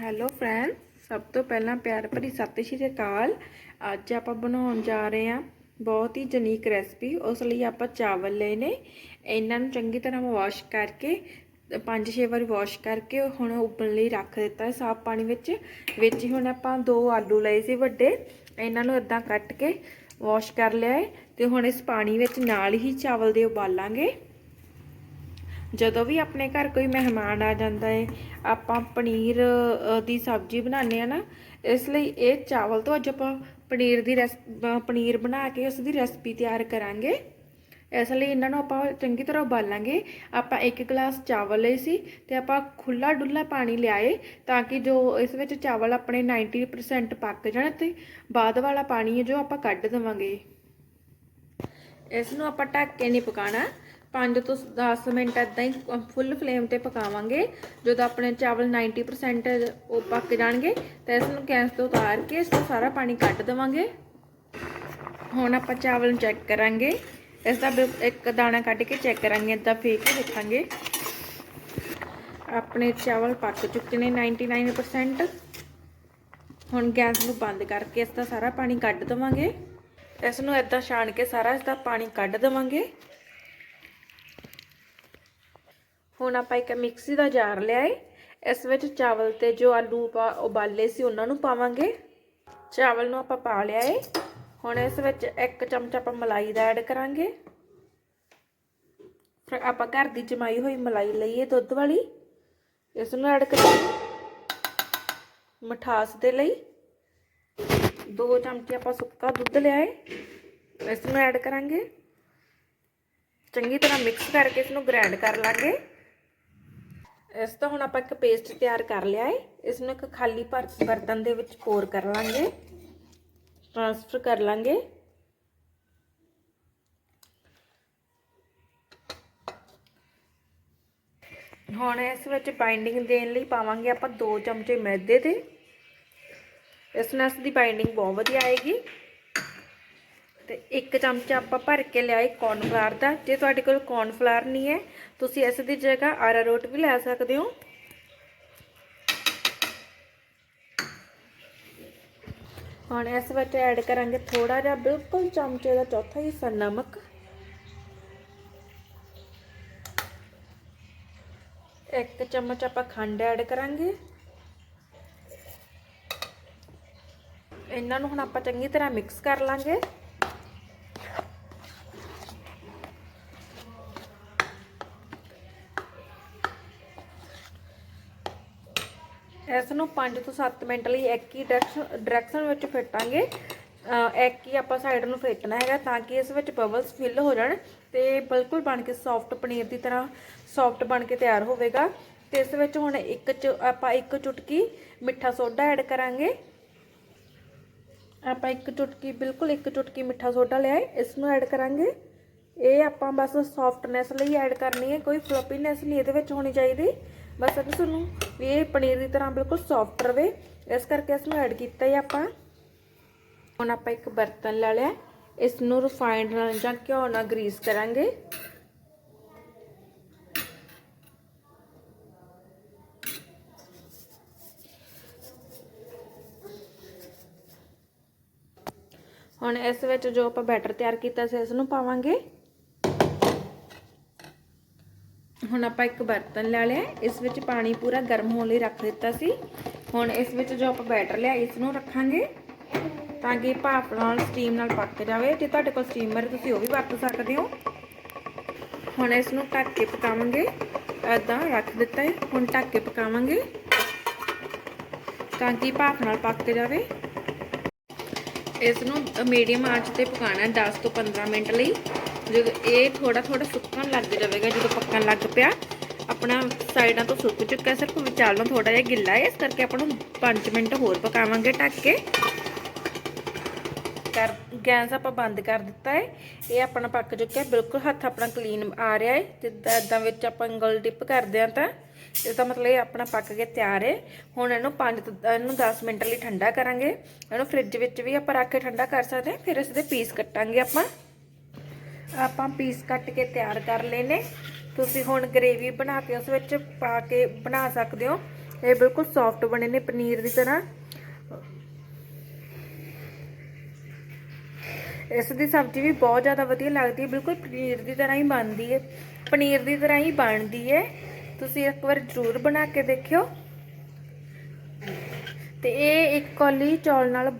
Hello friend ਸਭ ਤੋਂ ਪਹਿਲਾਂ ਪਿਆਰ ਭਰੀ ਸਤਿ ਸ਼੍ਰੀ ਅਕਾਲ। ਅੱਜ ਆਪਾਂ ਬਣਾਉਣ ਜਾ ਰਹੇ ਹਾਂ ਬਹੁਤ ਹੀ ਜਨੀਕ ਰੈਸਪੀ ਉਸ ਲਈ ਆਪਾਂ ਚਾਵਲ ਲਏ ਨੇ। ਇਹਨਾਂ ਨੂੰ ਚੰਗੀ ਤਰ੍ਹਾਂ ਵਾਸ਼ ਕਰਕੇ, ਪੰਜ ਛੇ ਵਾਰ ਵਾਸ਼ ਕਰਕੇ ਹੁਣ ਉਬਲਣ ਲਈ ਰੱਖ ਦਿੱਤਾ ਹੈ ਸਾਫ਼ ਪਾਣੀ ਵਿੱਚ। ਵਿੱਚ ਹੀ ਹੁਣ ਆਪਾਂ ਦੋ ਆਲੂ ਲਏ ਸੀ ਵੱਡੇ। ਇਹਨਾਂ ਨੂੰ ਇਦਾਂ ਕੱਟ ਕੇ ਵਾਸ਼ ਕਰ ਲਿਆ ਹੈ ਤੇ ਹੁਣ ਇਸ ਪਾਣੀ ਵਿੱਚ ਨਾਲ ਹੀ ਚਾਵਲ ਦੇ ਉਬਾਲਾਂਗੇ। ਜਦੋਂ ਵੀ ਆਪਣੇ ਘਰ ਕੋਈ ਮਹਿਮਾਨ ਆ ਜਾਂਦਾ ਹੈ ਆਪਾਂ ਪਨੀਰ ਦੀ ਸਬਜ਼ੀ ਬਣਾਉਂਦੇ ਆ ਨਾ, ਇਸ ਲਈ ਇਹ ਚਾਵਲ ਤੋਂ ਅੱਜ ਆਪਾਂ ਪਨੀਰ ਦੀ ਰੈਸ ਪਨੀਰ ਬਣਾ ਕੇ ਉਸ ਦੀ ਰੈਸਪੀ ਤਿਆਰ ਕਰਾਂਗੇ। ਇਸ ਲਈ ਇਹਨਾਂ ਨੂੰ ਆਪਾਂ ਚੰਗੀ ਤਰ੍ਹਾਂ ਉਬਾਲਾਂਗੇ। ਆਪਾਂ ਇੱਕ ਗਲਾਸ ਚਾਵਲ ਲਏ ਸੀ ਤੇ ਆਪਾਂ ਖੁੱਲਾ ਡੁੱਲਾ ਪਾਣੀ ਲਿਆਏ ਤਾਂ ਕਿ ਜੋ ਇਸ ਵਿੱਚ ਚਾਵਲ ਆਪਣੇ 90% ਪੱਕ ਜਾਣ ਤੇ ਬਾਅਦ ਵਾਲਾ ਪਾਣੀ ਹੈ ਜੋ ਆਪਾਂ ਕੱਢ ਦੇਵਾਂਗੇ। ਇਸ ਨੂੰ ਆਪਾਂ ਢੱਕ ਕੇ ਨਹੀਂ ਪਕਾਣਾ 5 ਤੋਂ 10 ਮਿੰਟ ਇਦਾਂ ਹੀ ਫੁੱਲ ਫਲੇਮ ਤੇ ਪਕਾਵਾਂਗੇ। ਜਦੋਂ ਆਪਣੇ ਚਾਵਲ 90% ਉਹ ਪੱਕ ਜਾਣਗੇ, ਤਾਂ ਇਸ ਨੂੰ ਗੈਸ ਤੋਂ ਉਤਾਰ ਕੇ ਇਸ ਤੋਂ ਸਾਰਾ ਪਾਣੀ ਕੱਢ ਦੇਵਾਂਗੇ। ਹੁਣ ਆਪਾਂ ਚਾਵਲ ਨੂੰ ਚੈੱਕ ਕਰਾਂਗੇ। ਇਸ ਦਾ ਬਿਲ- ਇੱਕ ਦਾਣਾ ਕੱਢ ਕੇ ਚੈੱਕ ਕਰਾਂਗੇ ਇਦਾਂ ਫੇਕ ਕੇ ਦੇਖਾਂਗੇ। ਆਪਣੇ ਚਾਵਲ ਪੱਕ ਚੁੱਕੇ ਨੇ 99% ਹੁਣ ਗੈਸ ਨੂੰ ਬੰਦ ਕਰਕੇ ਇਸ ਦਾ ਸਾਰਾ ਪਾਣੀ ਕੱਢ ਦੇਵਾਂਗੇ। ਇਸ ਨੂੰ ਇਦਾਂ ਛਾਣ ਕੇ ਸਾਰਾ ਇਸ ਦਾ ਪਾਣੀ ਕੱਢ ਦੇਵਾਂਗੇ। ਹੁਣ ਆਪਾਂ ਇੱਕ ਮਿਕਸੀ ਦਾ ਜਾਰ ਲਿਆ ਏ ਇਸ ਵਿੱਚ ਚਾਵਲ ਤੇ ਜੋ ਆਲੂ ਪਾ ਉਬਾਲੇ ਸੀ ਉਹਨਾਂ ਨੂੰ ਪਾਵਾਂਗੇ। ਚਾਵਲ ਨੂੰ ਆਪਾਂ ਪਾ ਲਿਆ ਏ ਹੁਣ ਇਸ ਵਿੱਚ ਇੱਕ ਚਮਚ ਆਪਾਂ ਮਲਾਈ ਦਾ ਐਡ ਕਰਾਂਗੇ। ਫਿਰ ਆਪਾਂ ਘਰ ਦੀ ਜਮਾਈ ਹੋਈ ਮਲਾਈ ਲਈਏ ਦੁੱਧ ਵਾਲੀ। ਇਸ ਨੂੰ ਐਡ ਕਰਾਂਗੇ ਮਠਾਸ ਦੇ ਲਈ। ਦੋ ਚਮਚੇ ਆਪਾਂ ਸੁੱਕਾ ਦੁੱਧ ਲਿਆ ਏ ਇਸ ਨੂੰ ਐਡ ਕਰਾਂਗੇ। ਚੰਗੀ ਤਰ੍ਹਾਂ ਮਿਕਸ ਕਰਕੇ ਇਸ ਨੂੰ ਗ੍ਰਾਈਂਡ ਕਰ ਲਾਂਗੇ। ਇਸ ਤੋਂ ਹੁਣ ਆਪਾਂ ਇੱਕ ਪੇਸਟ ਤਿਆਰ ਕਰ ਲਿਆ ਹੈ ਇਸ ਨੂੰ ਇੱਕ ਖਾਲੀ ਭਰ ਬਰਤਨ ਦੇ ਵਿੱਚ ਪੋਰ ਕਰ ਲਾਂਗੇ। ਟ੍ਰਾਂਸਫਰ ਕਰ ਲਾਂਗੇ। ਹੁਣ ਇਸ ਵਿੱਚ ਬਾਈਂਡਿੰਗ ਦੇਣ ਲਈ ਪਾਵਾਂਗੇ ਆਪਾਂ 2 ਚਮਚੇ ਮੈਦੇ ਦੇ। ਇਸ ਨਾਲ ਇਸ ਦੀ ਬਾਈਂਡਿੰਗ ਬਹੁਤ ਵਧੀਆ ਆਏਗੀ। ਤੇ ਇੱਕ ਚਮਚਾ ਆਪਾਂ ਭਰ ਕੇ ਲਿਆਏ ਕੌਰਨਫਲਾਰ ਦਾ। ਜੇ ਤੁਹਾਡੇ ਕੋਲ ਕੌਰਨਫਲਾਰ ਨਹੀਂ ਹੈ, ਤੁਸੀਂ ਇਸ ਦੀ ਜਗ੍ਹਾ ਆਰਾਰੋਟ ਵੀ ਲੈ ਸਕਦੇ ਹੋ। ਹੁਣ ਇਸ ਵਿੱਚ ਐਡ ਕਰਾਂਗੇ ਥੋੜਾ ਜਿਹਾ, ਬਿਲਕੁਲ ਚਮਚੇ ਦਾ ਚੌਥਾ ਹਿੱਸਾ ਨਮਕ। ਇੱਕ ਚਮਚ ਆਪਾਂ ਖੰਡ ਐਡ ਕਰਾਂਗੇ। ਇਹਨਾਂ ਨੂੰ ਹੁਣ ਆਪਾਂ ਚੰਗੀ ਤਰ੍ਹਾਂ ਮਿਕਸ ਕਰ ਲਾਂਗੇ। ਇਸ ਨੂੰ 5 ਤੋਂ 7 ਮਿੰਟ ਲਈ ਇੱਕ ਹੀ ਡਾਇਰੈਕਸ਼ਨ ਵਿੱਚ ਫੇਟਾਂਗੇ। ਇੱਕ ਹੀ ਆਪਾਂ ਸਾਈਡ ਨੂੰ ਫੇਟਣਾ ਹੈਗਾ ਤਾਂ ਕਿ ਇਸ ਵਿੱਚ ਬਬਲਸ ਫਿਲ ਹੋ ਜਾਣ ਤੇ ਬਿਲਕੁਲ ਬਣ ਕੇ ਸੌਫਟ ਪਨੀਰ ਦੀ ਤਰ੍ਹਾਂ ਸੌਫਟ ਬਣ ਕੇ ਤਿਆਰ ਹੋਵੇਗਾ। ਤੇ ਇਸ ਵਿੱਚ ਹੁਣ ਇੱਕ ਚ ਆਪਾਂ ਇੱਕ ਚੁਟਕੀ ਮਿੱਠਾ ਸੋਡਾ ਐਡ ਕਰਾਂਗੇ। ਆਪਾਂ ਇੱਕ ਚੁਟਕੀ, ਬਿਲਕੁਲ ਇੱਕ ਚੁਟਕੀ ਮਿੱਠਾ ਸੋਡਾ ਲਿਆ ਇਸ ਨੂੰ ਐਡ ਕਰਾਂਗੇ। ਇਹ ਆਪਾਂ ਬਸ ਸੌਫਟਨੈਸ ਲਈ ਐਡ ਕਰਨੀ ਹੈ, ਕੋਈ ਫਲੋਪੀਨੈਸ ਨਹੀਂ ਇਹਦੇ ਵਿੱਚ ਹੋਣੀ ਚਾਹੀਦੀ। ਬਸ ਅੱਜ ਤੁਹਾਨੂੰ ਵੀ ਇਹ ਪਨੀਰ ਦੀ ਤਰ੍ਹਾਂ ਬਿਲਕੁਲ ਸੌਫਟ ਰਵੇ। ਇਸ ਕਰਕੇ ਇਸ ਨੂੰ ਐਡ ਕੀਤਾ ਹੀ ਆਪਾਂ। ਹੁਣ ਆਪਾਂ ਇੱਕ ਬਰਤਨ ਲੈ ਲਿਆ। ਇਸ ਨੂੰ ਰਿਫਾਈਨਡ ਨਾਲ ਜਾਂ ਘਿਓ ਨਾਲ ਗਰੀਸ ਕਰਾਂਗੇ। ਹੁਣ ਇਸ ਵਿੱਚ ਜੋ ਆਪਾਂ ਬੈਟਰ ਤਿਆਰ ਕੀਤਾ ਸੀ, ਇਸ ਨੂੰ ਪਾਵਾਂਗੇ। ਹੁਣ ਆਪਾਂ ਇੱਕ ਬਰਤਨ ਲੈ ਲਿਆ। ਇਸ ਵਿੱਚ ਪਾਣੀ ਪੂਰਾ ਗਰਮ ਹੋਣ ਲਈ ਰੱਖ ਦਿੱਤਾ ਸੀ। ਹੁਣ ਇਸ ਵਿੱਚ ਜੋ ਆਪਾਂ ਬੈਟਰ ਲਿਆ, ਇਸ ਨੂੰ ਰੱਖਾਂਗੇ ਤਾਂ ਕਿ ਭਾਪ ਨਾਲ ਸਟੀਮ ਨਾਲ ਪੱਕ ਜਾਵੇ ਜੇ ਤੁਹਾਡੇ ਕੋਲ ਸਟੀਮਰ ਤੁਸੀਂ ਉਹ ਵੀ ਵਰਤ ਸਕਦੇ ਹੋ। ਹੁਣ ਇਸ ਨੂੰ ਢੱਕ ਕੇ ਪਕਾਵਾਂਗੇ। ਐਦਾਂ ਰੱਖ ਦਿੱਤਾ ਹੈ। ਹੁਣ ਢੱਕ ਕੇ ਪਕਾਵਾਂਗੇ ਤਾਂ ਕਿ ਭਾਪ ਨਾਲ ਪੱਕ ਜਾਵੇ। ਇਸ ਨੂੰ ਮੀਡੀਅਮ ਆਂਚ ਤੇ ਪਕਾਣਾ 10 ਤੋਂ 15 ਮਿੰਟ ਲਈ। ਜਦੋਂ ਇਹ ਥੋੜਾ ਥੋੜਾ ਸੁੱਕਣ ਲੱਗ ਜਾਵੇਗਾ, ਜਦੋਂ ਪੱਕਣ ਲੱਗ ਪਿਆ, ਆਪਣਾ ਸਾਈਡਾਂ ਤੋਂ ਸੁੱਕ ਚੁੱਕਾ, ਸਿਰਫ ਵਿਚਾਲੋਂ ਥੋੜਾ ਜਿਹਾ ਗਿੱਲਾ ਹੈ, ਇਸ ਕਰਕੇ ਆਪਾਂ ਨੂੰ 5 ਮਿੰਟ ਹੋਰ ਪਕਾਵਾਂਗੇ ਢੱਕ ਕੇ। ਕਰ, ਗੈਸ ਆਪਾਂ ਬੰਦ ਕਰ ਦਿੱਤਾ ਹੈ। ਇਹ ਆਪਣਾ ਪੱਕ ਚੁੱਕਿਆ, ਬਿਲਕੁਲ ਹੱਥ ਆਪਣਾ ਕਲੀਨ ਆ ਰਿਹਾ ਹੈ। ਜਿੱਦਾਂ ਇਦਾਂ ਵਿੱਚ ਆਪਾਂ ਉਂਗਲ ਡਿਪ ਕਰਦੇ ਆ ਤਾਂ ਇਸ ਦਾ ਮਤਲਬ ਇਹ ਆਪਣਾ ਪੱਕ ਕੇ ਤਿਆਰ ਹੈ। ਹੁਣ ਇਹਨੂੰ 5 ਇਹਨੂੰ 10 ਮਿੰਟ ਲਈ ਠੰਡਾ ਕਰਾਂਗੇ। ਇਹਨੂੰ ਫ੍ਰਿਜ ਵਿੱਚ ਵੀ ਆਪਾਂ ਰੱਖ ਕੇ ਠੰਡਾ ਕਰ ਸਕਦੇ ਹਾਂ, ਫਿਰ ਇਸ ਦੇ ਪੀਸ ਕੱਟਾਂਗੇ ਆਪਾਂ। ਆਪਾਂ ਪੀਸ ਕੱਟ ਕੇ ਤਿਆਰ ਕਰ ਲਏ ਨੇ। ਤੁਸੀਂ ਹੁਣ ਗ੍ਰੇਵੀ ਬਣਾ ਕੇ ਉਸ ਵਿੱਚ ਪਾ ਕੇ ਬਣਾ ਸਕਦੇ ਹੋ। ਇਹ ਬਿਲਕੁਲ ਸੌਫਟ ਬਣੇ ਨੇ ਪਨੀਰ ਦੀ ਤਰ੍ਹਾਂ। ਇਸ ਦੀ ਸਬਜ਼ੀ ਵੀ ਬਹੁਤ ਜ਼ਿਆਦਾ ਵਧੀਆ ਲੱਗਦੀ ਹੈ। ਬਿਲਕੁਲ ਪਨੀਰ ਦੀ ਤਰ੍ਹਾਂ ਹੀ ਬਣਦੀ ਹੈ। ਪਨੀਰ ਦੀ ਤਰ੍ਹਾਂ ਹੀ ਬਣਦੀ ਹੈ। ਤੁਸੀਂ ਇੱਕ ਵਾਰ ਜ਼ਰੂਰ ਬਣਾ ਕੇ ਦੇਖਿਓ। ਤੇ ਇਹ ਇੱਕ ਕੌਲੀ ਚੌਲ ਨਾਲ,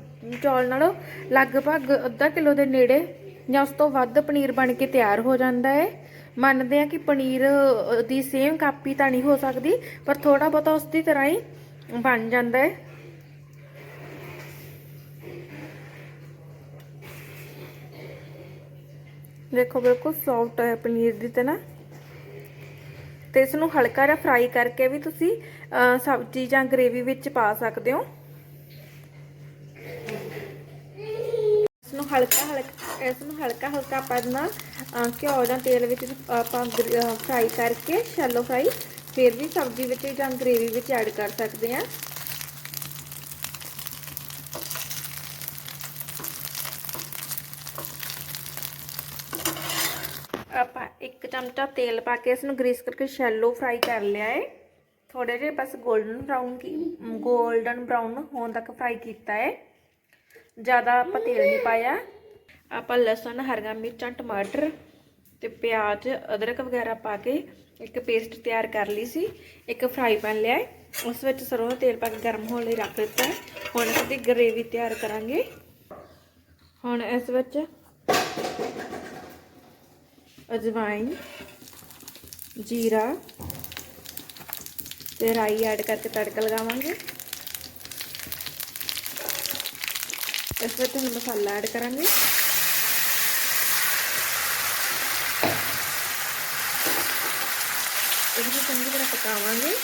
ਚੌਲ ਨਾਲੋਂ ਲਗਭਗ ਅੱਧਾ ਕਿਲੋ ਦੇ ਨੇੜੇ ਜਾਂ ਉਸ ਤੋਂ ਵੱਧ ਪਨੀਰ ਬਣ ਕੇ ਤਿਆਰ ਹੋ ਜਾਂਦਾ ਹੈ। ਮੰਨਦੇ ਆ ਕਿ ਪਨੀਰ ਦੀ ਸੇਮ ਕਾਪੀ ਤਾਂ ਨਹੀਂ ਹੋ ਸਕਦੀ, ਪਰ ਥੋੜਾ ਬਹੁਤਾ ਉਸ ਦੀ ਤਰ੍ਹਾਂ ਹੀ ਬਣ ਜਾਂਦਾ ਹੈ। ਦੇਖੋ, ਬਿਲਕੁਲ ਸੌਫਟ ਹੈ ਪਨੀਰ ਦੀ ਤਰ੍ਹਾਂ ਤੇ ਇਸ ਨੂੰ ਹਲਕਾ ਜਿਹਾ ਫਰਾਈ ਕਰਕੇ ਵੀ ਤੁਸੀਂ ਸਬਜ਼ੀ ਜਾਂ ਗ੍ਰੇਵੀ ਵਿੱਚ ਪਾ ਸਕਦੇ ਹੋ। ਇਸ ਨੂੰ ਹਲਕਾ ਹਲਕਾ ਇਸ ਨੂੰ ਹਲਕਾ ਹਲਕਾ ਆਪਾਂ ਨਾ ਅ, ਘਿਓ ਜਾਂ ਤੇਲ ਵਿੱਚ ਆਪਾਂ ਫਰਾਈ ਕਰਕੇ ਸ਼ੈਲੋ ਫਰਾਈ ਫਿਰ ਵੀ ਸਬਜ਼ੀ ਵਿੱਚ ਜਾਂ ਗ੍ਰੇਵੀ ਵਿੱਚ ਐਡ ਕਰ ਸਕਦੇ ਹਾਂ। ਆਪਾਂ ਇੱਕ ਚਮਚਾ ਤੇਲ ਪਾ ਕੇ ਇਸ ਨੂੰ ਗ੍ਰੀਸ ਕਰਕੇ ਸ਼ੈਲੋ ਫਰਾਈ ਕਰ ਲਿਆ ਏ ਥੋੜੇ ਜਿਹਾ ਬਸ 골ਡਨ ਬਰਾਊਨ ਕੀ 골ਡਨ ਬ੍ਰਾਊਨ ਹੋਣ ਤੱਕ ਫਰਾਈ ਕੀਤਾ ਹੈ। ਜ਼ਿਆਦਾ ਆਪਾਂ ਤੇਲ ਨਹੀਂ ਪਾਇਆ। ਆਪਾਂ ਲਸਣ, ਹਰੀਆਂ ਮਿਰਚਾਂ, ਟਮਾਟਰ ਤੇ ਪਿਆਜ਼, ਅਦਰਕ ਵਗੈਰਾ ਪਾ ਕੇ ਇੱਕ ਪੇਸਟ ਤਿਆਰ ਕਰ ਲਈ ਸੀ। ਇੱਕ ਫਰਾਈ ਪੈਨ ਲਿਆ ਉਸ ਵਿੱਚ ਸਰੋਂ ਦਾ ਤੇਲ ਪਾ ਕੇ ਗਰਮ ਹੋਣ ਲਈ ਰੱਖ ਦਿੱਤਾ ਹੁਣ ਇਸ ਦੀ ਗ੍ਰੇਵੀ ਤਿਆਰ ਕਰਾਂਗੇ। ਹੁਣ ਇਸ ਵਿੱਚ ਅਜਵਾਇਨ ਜੀਰਾ ਤੇ ਰਾਈ ਐਡ ਕਰਕੇ ਤੜਕਾ ਲਗਾਵਾਂਗੇ। ਇਸ ਵਿੱਚ ਹੁਣ ਮਸਾਲਾ ਐਡ ਕਰਾਂਗੇ ਇਸ ਨੂੰ ਚੰਗੀ ਤਰ੍ਹਾਂ ਪਕਾਵਾਂਗੇ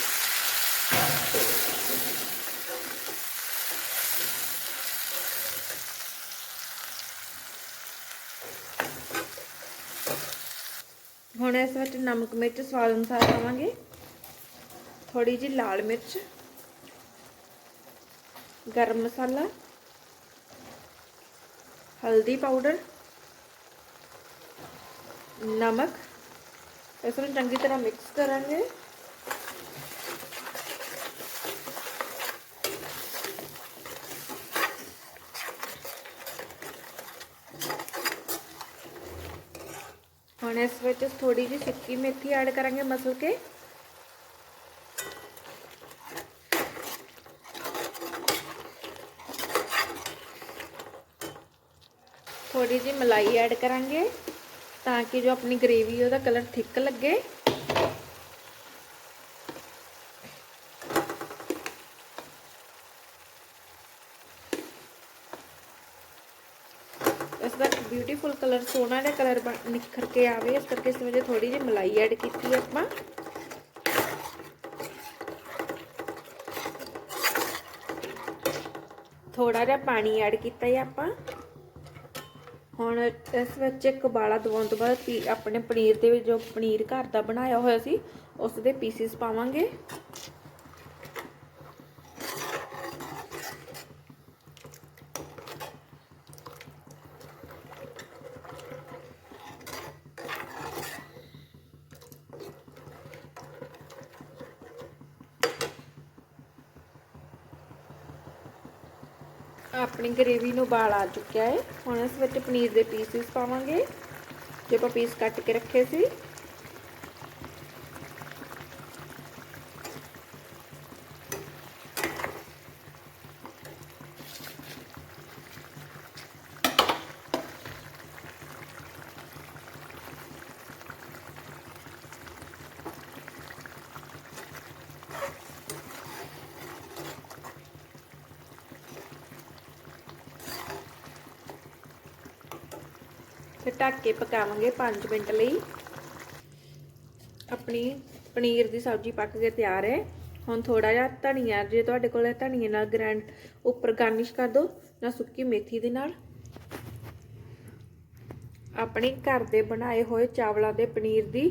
ਹੁਣ ਇਸ ਵਿੱਚ ਨਮਕ ਮਿਰਚ ਸਵਾਦ ਅਨੁਸਾਰ ਪਾਵਾਂਗੇ ਥੋੜੀ ਜਿਹੀ ਲਾਲ ਮਿਰਚ ਗਰਮ ਮਸਾਲਾ ਹਲਦੀ ਪਾਊਡਰ, ਨਮਕ, ਇਸ ਨੂੰ ਚੰਗੀ ਤਰ੍ਹਾਂ ਮਿਕਸ ਕਰਾਂਗੇ। ਹੁਣ ਇਸ ਵਿੱਚ ਥੋੜੀ ਜਿਹੀ ਸੁੱਕੀ ਮੇਥੀ ਐਡ ਕਰਾਂਗੇ ਮਸਲ ਕੇ। ਥੋੜੀ ਜਿਹੀ ਮਲਾਈ ਐਡ ਕਰਾਂਗੇ ਤਾਂ ਕਿ ਜੋ ਆਪਣੀ ਗ੍ਰੇਵੀ ਉਹਦਾ ਕਲਰ ਥਿਕ ਲੱਗੇ ਇਸ ਦਾ ਬਿਊਟੀਫੁਲ ਕਲਰ ਸੋਨਾ ਜਿਹਾ ਕਲਰ ਨਿਖਰ ਕੇ ਆਵੇ ਇਸ ਕਰਕੇ ਇਸ ਵਿੱਚ ਥੋੜੀ ਜਿਹੀ ਮਲਾਈ ਐਡ ਕੀਤੀ ਹੈ ਆਪਾਂ ਥੋੜਾ ਜਿਹਾ ਪਾਣੀ ਐਡ ਕੀਤਾ ਹੈ ਆਪਾਂ ਹੁਣ ਇਸ ਵਿੱਚ ਇੱਕ ਉਬਾਲਾ ਦਵਾਉਣ ਤੋਂ ਬਾਅਦ ਪੀ ਆਪਣੇ ਪਨੀਰ ਦੇ ਵਿੱਚ ਜੋ ਪਨੀਰ ਘਰ ਦਾ ਬਣਾਇਆ ਹੋਇਆ ਸੀ, ਉਸ ਦੇ ਪੀਸਿਸ ਪਾਵਾਂਗੇ। ਆਪਣੀ ਗ੍ਰੇਵੀ ਨੂੰ ਉਬਾਲ ਆ ਚੁੱਕਿਆ ਹੈ। ਹੁਣ ਇਸ ਵਿੱਚ ਪਨੀਰ ਦੇ ਪੀਸਿਸ ਪਾਵਾਂਗੇ। ਜੋ ਆਪਾਂ ਪੀਸ ਕੱਟ ਕੇ ਰੱਖੇ ਸੀ। ਫਿਰ ਢੱਕ ਕੇ ਪਕਾਵਾਂਗੇ 5 ਮਿੰਟ ਲਈ। ਆਪਣੀ ਪਨੀਰ ਦੀ ਸਬਜ਼ੀ ਪੱਕ ਕੇ ਤਿਆਰ ਹੈ। ਹੁਣ ਥੋੜਾ ਜਿਹਾ ਧਨੀਆ, ਜੇ ਤੁਹਾਡੇ ਕੋਲ ਧਨੀਏ ਨਾਲ ਗ੍ਰੈਂਡ ਉੱਪਰ ਗਾਰਨਿਸ਼ ਕਰ ਦਿਓ ਜਾਂ ਸੁੱਕੀ ਮੇਥੀ ਦੇ ਨਾਲ। ਆਪਣੇ ਘਰ ਦੇ ਬਣਾਏ ਹੋਏ ਚਾਵਲਾਂ ਦੇ ਪਨੀਰ ਦੀ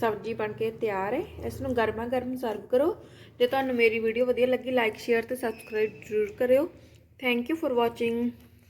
ਸਬਜ਼ੀ ਬਣ ਕੇ ਤਿਆਰ ਹੈ। ਇਸ ਨੂੰ ਗਰਮਾ ਗਰਮ ਸਰਵ ਕਰੋ। ਜੇ ਤੁਹਾਨੂੰ ਮੇਰੀ ਵੀਡੀਓ ਵਧੀਆ ਲੱਗੀ ਲਾਈਕ ਸ਼ੇਅਰ ਤੇ ਸਬਸਕ੍ਰਾਈਬ ਜ਼ਰੂਰ ਕਰਿਓ। Thank you for watching